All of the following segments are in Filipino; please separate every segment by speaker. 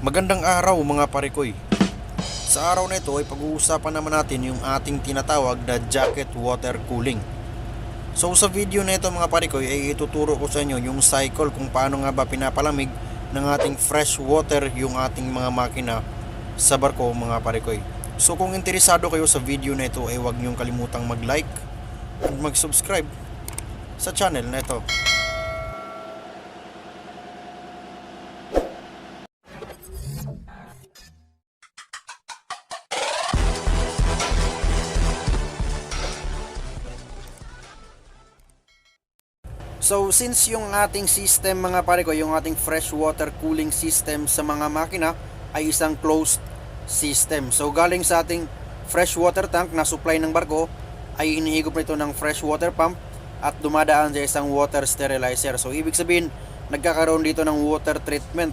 Speaker 1: Magandang araw mga parikoy. Sa araw na ito ay pag-uusapan naman natin yung ating tinatawag na jacket water cooling. So sa video na ito mga parikoy ay ituturo ko sa inyo yung cycle kung paano nga ba pinapalamig ng ating fresh water yung ating mga makina sa barko mga parikoy. So kung interesado kayo sa video na ito ay huwag niyong kalimutang mag-like at mag-subscribe sa channel na ito. So since yung ating system mga pare ko, yung ating fresh water cooling system sa mga makina ay isang closed system. So galing sa ating fresh water tank na supply ng barko ay inihigop nito ng fresh water pump at dumadaan sa isang water sterilizer. So ibig sabihin nagkakaroon dito ng water treatment.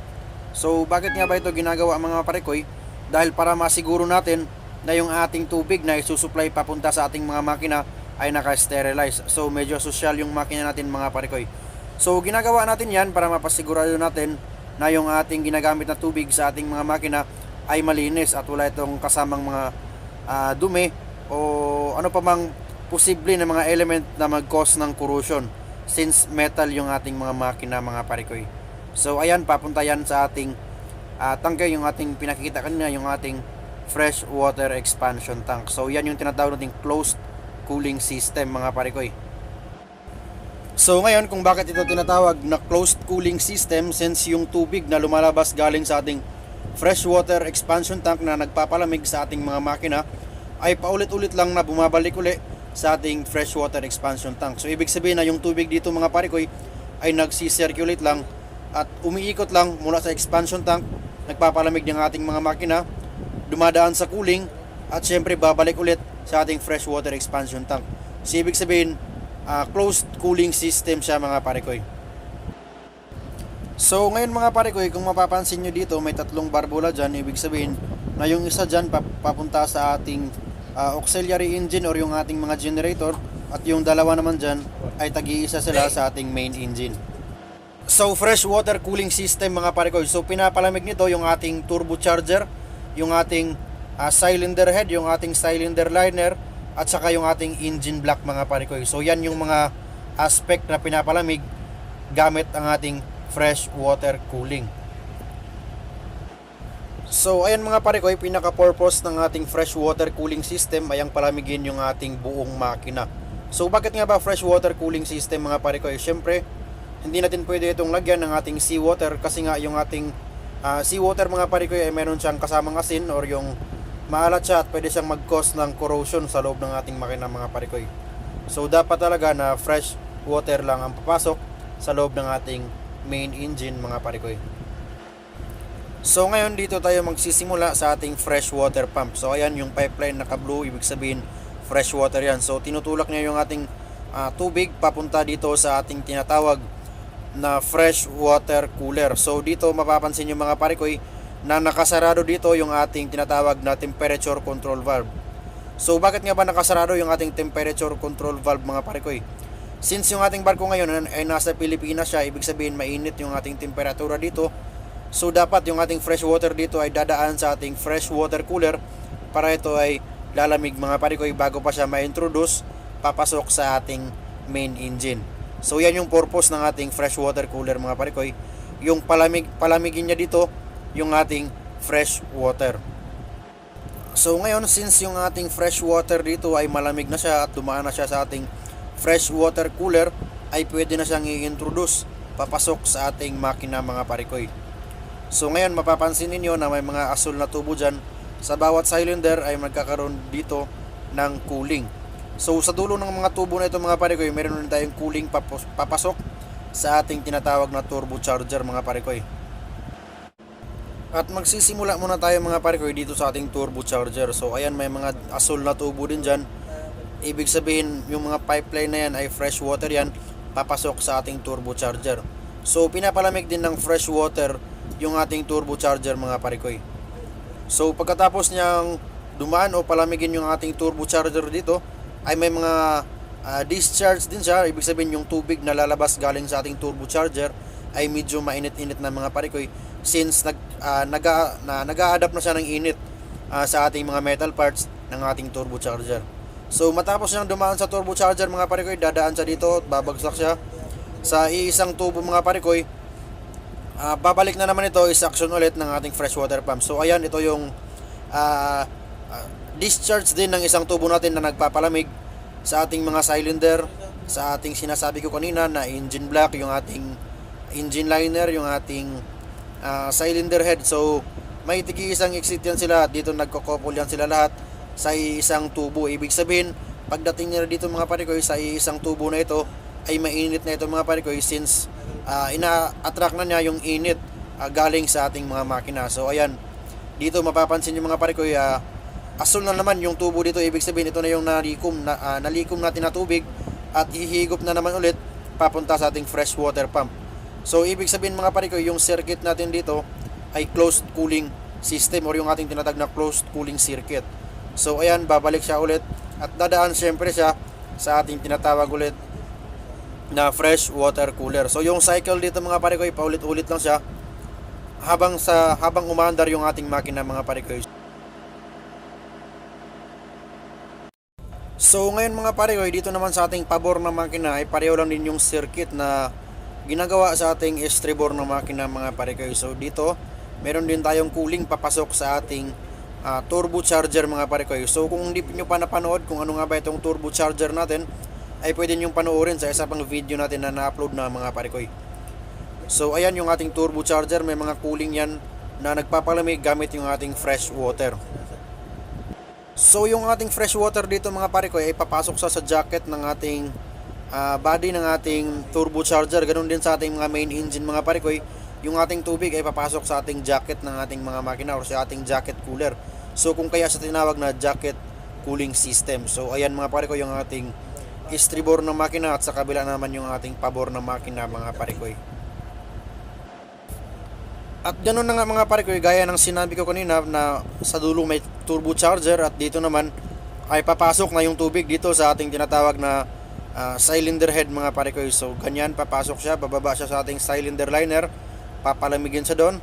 Speaker 1: So bakit nga ba ito ginagawa mga parekoy? Dahil para masiguro natin na yung ating tubig na isusupply papunta sa ating mga makina ay naka-sterilize. So medyo social yung makina natin mga parikoy. So ginagawa natin yan para mapasigurado natin na yung ating ginagamit na tubig sa ating mga makina ay malinis at wala itong kasamang mga ah, dumi o ano pa mang posible na mga element na mag-cause ng corrosion since metal yung ating mga makina mga parikoy. So ayan papunta yan sa ating ah, tangke yung ating pinakikita kanina yung ating fresh water expansion tank. So yan yung tinatawag nating closed cooling system mga parikoy. So ngayon kung bakit ito tinatawag na closed cooling system since yung tubig na lumalabas galing sa ating freshwater expansion tank na nagpapalamig sa ating mga makina ay paulit-ulit lang na bumabalik uli sa ating freshwater expansion tank. So ibig sabihin na yung tubig dito mga parikoy ay nagsi-circulate lang at umiikot lang mula sa expansion tank, nagpapalamig ng ating mga makina, dumadaan sa cooling at syempre babalik ulit sa ating freshwater expansion tank. So ibig sabihin, ah, closed cooling system siya mga parikoy. So ngayon mga parikoy, kung mapapansin nyo dito, may tatlong barbula dyan. Ibig sabihin na yung isa dyan pap- papunta sa ating ah, auxiliary engine or yung ating mga generator at yung dalawa naman dyan ay tag-iisa sila sa ating main engine. So fresh water cooling system mga parikoy. So pinapalamig nito yung ating turbocharger, yung ating ah, cylinder head, yung ating cylinder liner at saka yung ating engine block mga parikoy. So yan yung mga aspect na pinapalamig gamit ang ating fresh water cooling. So ayan mga parikoy, pinaka-purpose ng ating fresh water cooling system ay ang palamigin yung ating buong makina. So bakit nga ba fresh water cooling system mga parikoy? Siyempre, hindi natin pwede itong lagyan ng ating seawater kasi nga yung ating ah, seawater mga parikoy ay meron siyang kasamang asin or yung maalat siya at pwede siyang mag-cause ng corrosion sa loob ng ating makina mga parikoy. So dapat talaga na fresh water lang ang papasok sa loob ng ating main engine mga parikoy. So ngayon dito tayo magsisimula sa ating fresh water pump. So ayan yung pipeline naka-blue, ibig sabihin fresh water yan. So tinutulak niya yung ating ah, tubig papunta dito sa ating tinatawag na fresh water cooler. So dito mapapansin yung mga parikoy na nakasarado dito yung ating tinatawag na temperature control valve. So bakit nga ba nakasarado yung ating temperature control valve mga parikoy? Since yung ating barko ngayon ay nasa Pilipinas siya, ibig sabihin mainit yung ating temperatura dito. So dapat yung ating fresh water dito ay dadaan sa ating fresh water cooler para ito ay lalamig mga parikoy bago pa siya ma-introduce papasok sa ating main engine. So yan yung purpose ng ating fresh water cooler mga parikoy. Yung palamig palamigin niya dito yung ating fresh water. So ngayon since yung ating fresh water dito ay malamig na siya at dumaan na siya sa ating fresh water cooler ay pwede na siyang i-introduce papasok sa ating makina mga parikoy. So ngayon mapapansin ninyo na may mga asul na tubo dyan. Sa bawat cylinder ay magkakaroon dito ng cooling. So sa dulo ng mga tubo na ito mga parikoy, meron rin tayong cooling papasok sa ating tinatawag na turbocharger mga parikoy. At magsisimula muna tayo mga parikoy dito sa ating turbocharger. So ayan may mga asul na tubo din dyan. Ibig sabihin yung mga pipeline na yan ay fresh water yan papasok sa ating turbocharger. So pinapalamig din ng fresh water yung ating turbocharger mga parikoy. So pagkatapos niyang dumaan o palamigin yung ating turbocharger dito ay may mga ah, discharge din siya. Ibig sabihin yung tubig na lalabas galing sa ating turbocharger ay medyo mainit-init na mga parikoy. Since nag na, nag-a-adapt na siya ng init ah, sa ating mga metal parts ng ating turbocharger. So matapos niyang dumaan sa turbocharger mga pare ko, dadaan siya dito at babagsak siya sa iisang tubo mga pare ko. Ah, babalik na naman ito is action ulit ng ating freshwater pump. So ayan, ito yung ah, ah, discharge din ng isang tubo natin na nagpapalamig sa ating mga cylinder, sa ating sinasabi ko kanina na engine block, yung ating engine liner, yung ating ah, cylinder head. So may tigi isang exit yan sila dito nagkokopol yan sila lahat sa isang tubo. Ibig sabihin, pagdating nila dito mga pare ko sa isang tubo na ito ay mainit na ito mga pare ko since ah, ina-attract na niya yung init ah, galing sa ating mga makina. So ayan, dito mapapansin yung mga pare ko ah, asul na naman yung tubo dito. Ibig sabihin ito na yung nalikom, na, ah, nalikom natin na tubig at hihigop na naman ulit papunta sa ating fresh water pump. So ibig sabihin mga pare ko yung circuit natin dito ay closed cooling system or yung ating tinatag na closed cooling circuit. So ayan, babalik siya ulit at dadaan syempre siya sa ating tinatawag ulit na fresh water cooler. So yung cycle dito mga pare ko, paulit-ulit lang siya habang sa habang umaandar yung ating makina mga pare ko. So ngayon mga pare ko, dito naman sa ating pabor na makina ay pareho lang din yung circuit na ginagawa sa ating estribor ng makina mga pare. So dito, meron din tayong cooling papasok sa ating ah, turbocharger mga pare. So kung hindi nyo pa napanood kung ano nga ba itong turbocharger natin, ay pwede nyo panoorin sa isa pang video natin na na-upload na mga pare. So ayan yung ating turbocharger, may mga cooling yan na nagpapalamig gamit yung ating fresh water. So yung ating fresh water dito mga pare ko ay papasok sa sa jacket ng ating ah, body ng ating turbocharger. Ganun din sa ating mga main engine mga pare ko. Yung ating tubig ay papasok sa ating jacket ng ating mga makina or sa ating jacket cooler. So kung kaya sa tinawag na jacket cooling system. So ayan mga pare ko yung ating estribor ng makina at sa kabila naman yung ating pabor ng makina mga pare ko. At ganoon na nga mga pare ko, gaya ng sinabi ko kanina na sa dulo may turbocharger at dito naman ay papasok na yung tubig dito sa ating tinatawag na ah, cylinder head mga pare ko. So ganyan papasok siya, bababa siya sa ating cylinder liner, papalamigin siya doon,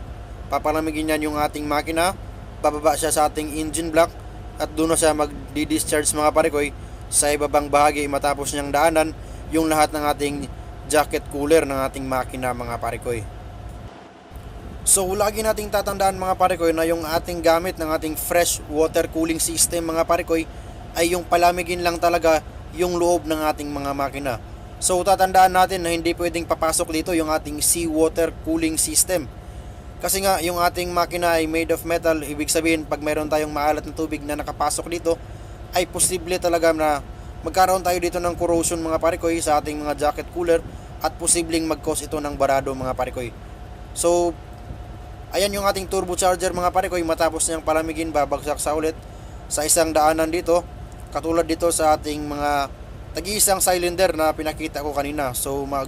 Speaker 1: papalamigin yan yung ating makina, bababa siya sa ating engine block at doon na siya magdi-discharge mga pare ko sa ibabang bahagi matapos niyang daanan yung lahat ng ating jacket cooler ng ating makina mga pare ko. So lagi nating tatandaan mga pare ko na yung ating gamit ng ating fresh water cooling system mga pare ko ay yung palamigin lang talaga yung loob ng ating mga makina. So tatandaan natin na hindi pwedeng papasok dito yung ating seawater cooling system. Kasi nga yung ating makina ay made of metal, ibig sabihin pag mayroon tayong maalat na tubig na nakapasok dito ay posible talaga na magkaroon tayo dito ng corrosion mga pare ko sa ating mga jacket cooler at posibleng mag-cause ito ng barado mga pare ko. So Ayan yung ating turbocharger mga pare ko, matapos niyang palamigin, babagsak sa ulit sa isang daanan dito. Katulad dito sa ating mga tagi-isang cylinder na pinakita ko kanina. So mag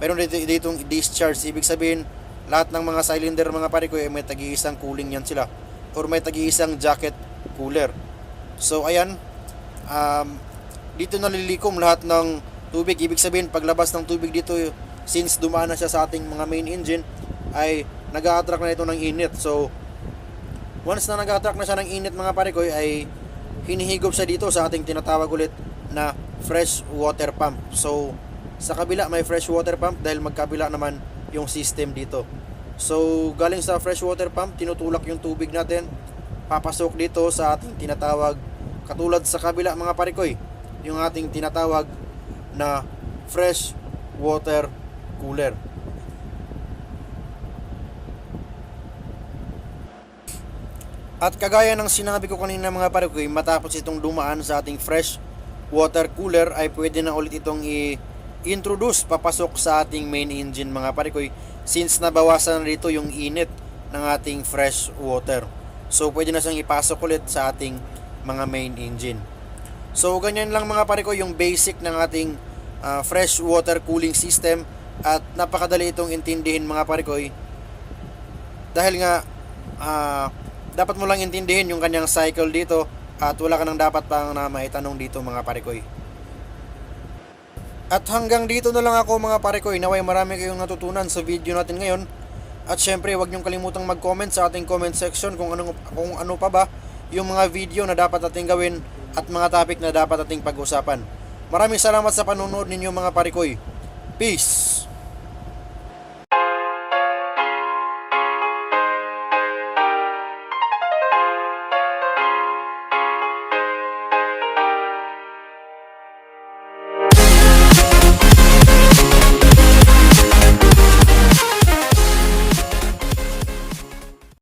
Speaker 1: meron dito ditong discharge, ibig sabihin lahat ng mga cylinder mga pare ko ay may tagi-isang cooling yan sila or may tagi-isang jacket cooler. So ayan, um, dito nalilikom lahat ng tubig. Ibig sabihin paglabas ng tubig dito since dumaan na siya sa ating mga main engine ay nag-a-attract na ito ng init. So, once na nag-a-attract na siya ng init mga pare ko, ay hinihigop siya dito sa ating tinatawag ulit na fresh water pump. So, sa kabila may fresh water pump dahil magkabila naman yung system dito. So, galing sa fresh water pump, tinutulak yung tubig natin, papasok dito sa ating tinatawag, katulad sa kabila mga pare ko, yung ating tinatawag na fresh water cooler. At kagaya ng sinabi ko kanina mga pare ko, matapos itong dumaan sa ating fresh water cooler ay pwede na ulit itong i-introduce papasok sa ating main engine mga pare ko since nabawasan na rito yung init ng ating fresh water. So pwede na siyang ipasok ulit sa ating mga main engine. So ganyan lang mga pare ko yung basic ng ating ah, fresh water cooling system at napakadali itong intindihin mga pare ko dahil nga ah, dapat mo lang intindihin yung kanyang cycle dito at wala ka nang dapat pang na maitanong dito mga parekoy. At hanggang dito na lang ako mga parekoy. Naway marami kayong natutunan sa video natin ngayon. At syempre, huwag niyong kalimutang mag-comment sa ating comment section kung ano, kung ano pa ba yung mga video na dapat ating gawin at mga topic na dapat ating pag-usapan. Maraming salamat sa panonood ninyo mga parikoy. Peace!